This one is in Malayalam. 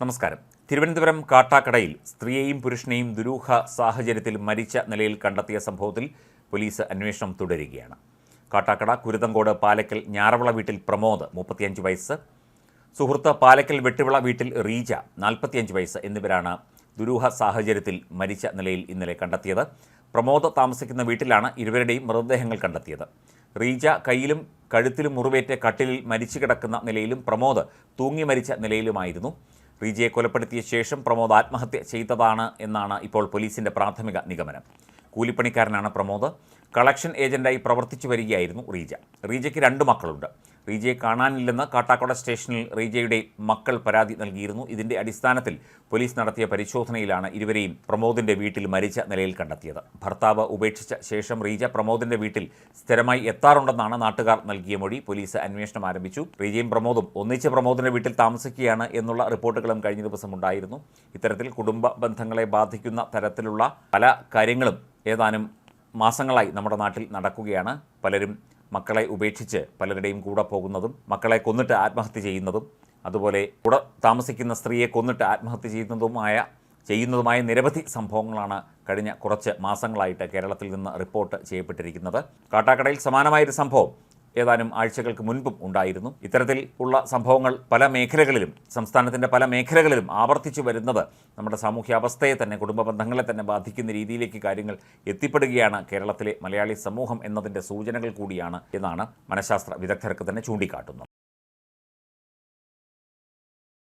നമസ്കാരം. തിരുവനന്തപുരം കാട്ടാക്കടയിൽ സ്ത്രീയെയും പുരുഷനെയും ദുരൂഹ സാഹചര്യത്തിൽ മരിച്ച നിലയിൽ കണ്ടെത്തിയ സംഭവത്തിൽ പോലീസ് അന്വേഷണം തുടരുകയാണ്. കാട്ടാക്കട കുരുതങ്കോട് പാലക്കൽ ഞാറവിള വീട്ടിൽ പ്രമോദ് മുപ്പത്തിയഞ്ച് വയസ്സ് സുഹൃത്ത് പാലക്കൽ വെട്ടുവിള വീട്ടിൽ റീജ നാൽപ്പത്തിയഞ്ച് വയസ്സ് എന്നിവരാണ് ദുരൂഹ സാഹചര്യത്തിൽ മരിച്ച നിലയിൽ ഇന്നലെ കണ്ടെത്തിയത്. പ്രമോദ് താമസിക്കുന്ന വീട്ടിലാണ് ഇരുവരുടെയും മൃതദേഹങ്ങൾ കണ്ടെത്തിയത്. റീജ കയ്യിലും കഴുത്തിലും മുറിവേറ്റ് കട്ടിലിൽ മരിച്ചു കിടക്കുന്ന നിലയിലും പ്രമോദ് തൂങ്ങി മരിച്ച നിലയിലുമായിരുന്നു. റീജയെ കൊലപ്പെടുത്തിയ ശേഷം പ്രമോദ് ആത്മഹത്യ ചെയ്തതാണ് എന്നാണ് ഇപ്പോൾ പോലീസിന്റെ പ്രാഥമിക നിഗമനം. കൂലിപ്പണിക്കാരനാണ് പ്രമോദ്. കളക്ഷൻ ഏജന്റായി പ്രവർത്തിച്ചു വരികയായിരുന്നു റീജ. റീജയ്ക്ക് രണ്ട് മക്കളുണ്ട്. റീജയെ കാണാനില്ലെന്ന് കാട്ടാക്കോട സ്റ്റേഷനിൽ റീജയുടെ മക്കൾ പരാതി നൽകിയിരുന്നു. ഇതിന്റെ അടിസ്ഥാനത്തിൽ പോലീസ് നടത്തിയ പരിശോധനയിലാണ് ഇരുവരെയും പ്രമോദിന്റെ വീട്ടിൽ മരിച്ച നിലയിൽ കണ്ടെത്തിയത്. ഭർത്താവ് ഉപേക്ഷിച്ച ശേഷം റീജ പ്രമോദിന്റെ വീട്ടിൽ സ്ഥിരമായി എത്താറുണ്ടെന്നാണ് നാട്ടുകാർ നൽകിയ മൊഴി. പോലീസ് അന്വേഷണം ആരംഭിച്ചു. റീജയും പ്രമോദും ഒന്നിച്ച് പ്രമോദിന്റെ വീട്ടിൽ താമസിക്കുകയാണ് എന്നുള്ള റിപ്പോർട്ടുകളും കഴിഞ്ഞ ദിവസം ഉണ്ടായിരുന്നു. ഇത്തരത്തിൽ കുടുംബ ബന്ധങ്ങളെ ബാധിക്കുന്ന തരത്തിലുള്ള പല കാര്യങ്ങളും ഏതാനും മാസങ്ങളായി നമ്മുടെ നാട്ടിൽ നടക്കുകയാണ്. പലരും മക്കളെ ഉപേക്ഷിച്ച് പലരുടെയും കൂടെ പോകുന്നതും മക്കളെ കൊന്നിട്ട് ആത്മഹത്യ ചെയ്യുന്നതും അതുപോലെ കൂടെ താമസിക്കുന്ന സ്ത്രീയെ കൊന്നിട്ട് ആത്മഹത്യ ചെയ്യുന്നതുമായ ചെയ്യുന്നതുമായ നിരവധി സംഭവങ്ങളാണ് കഴിഞ്ഞ കുറച്ച് മാസങ്ങളായിട്ട് കേരളത്തിൽ നിന്ന് റിപ്പോർട്ട് ചെയ്യപ്പെട്ടിരിക്കുന്നത്. കാട്ടാക്കടയിൽ സമാനമായൊരു സംഭവം ഏതാനും ആഴ്ചകൾക്ക് മുൻപും ഉണ്ടായിരുന്നു. ഇത്തരത്തിൽ ഉള്ള സംഭവങ്ങൾ പല മേഖലകളിലും സംസ്ഥാനത്തിന്റെ പല മേഖലകളിലും ആവർത്തിച്ചു വരുന്നത് നമ്മുടെ സാമൂഹ്യാവസ്ഥയെ തന്നെ കുടുംബ ബന്ധങ്ങളെ തന്നെ ബാധിക്കുന്ന രീതിയിലേക്ക് കാര്യങ്ങൾ എത്തിപ്പെടുകയാണ് കേരളത്തിലെ മലയാളി സമൂഹം എന്നതിന്റെ സൂചനകൾ കൂടിയാണ് എന്നാണ് മനഃശാസ്ത്ര വിദഗ്ധർക്ക് തന്നെ ചൂണ്ടിക്കാട്ടുന്നത്.